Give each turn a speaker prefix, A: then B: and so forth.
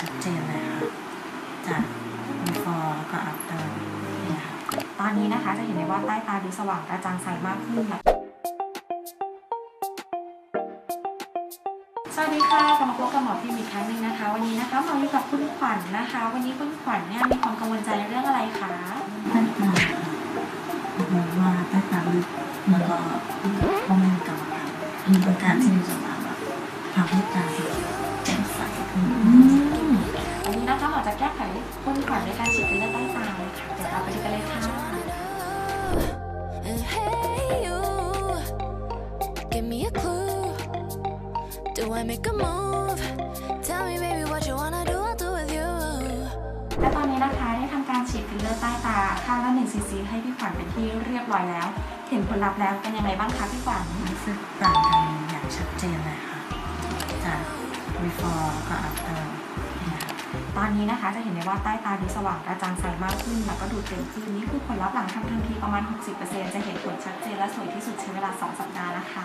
A: ชัดเจนเลยค่ะ จาก before แล้วก็ after เนี่ยค่ะ
B: ตอนนี้นะคะจะเห็นได้ว่าใต้ตาดูสว่างกระจ่างใสมากขึ้นนะสวัสดีค่ะกลับมาพบกับหมอพิมพ์อีกครั้งหนึงนะคะ วันนี้นะคะหมออยู่กับคุณขวัญนะคะ วันนี้คุณขวัญเนี่ยมีความกังวลใจในเรื่องอะไรคะ
A: ใต้ตาค่ะเพราะว่าใต้ตาลึกแล้วก็พอมันกำลังมีอาการที่จะมาแบบทำให้ตา
C: give me a clue. Do I make a move? Tell me, baby, what you wanna do, I'll do with you.
B: และตอนนี้นะคะได้ทำการฉีดฟิลเลอร์ใต้ตาค่าละ1ซีซีให้พี่ขวัญเป็นที่เรียบร้อยแล้ว เห็นผลลัพธ์แล้วเป็นยังไงบ้างคะพี่ขวัญ
A: รู้สึกต่างกันอย่างชัดเจนเลยค่ะจาก before แล้วก็ after
B: ตอนนี้นะคะจะเห็นได้ว่าใต้ตาดูสว่างกระจ่างใสมากขึ้น แล้วก็ดูเต็มขึ้นนี่คือผลลัพธ์หลังทำทันทีประมาณ 60%จะเห็นผลชัดเจนและสวยที่สุดใช้เวลา 2 สัปดาห์นะคะ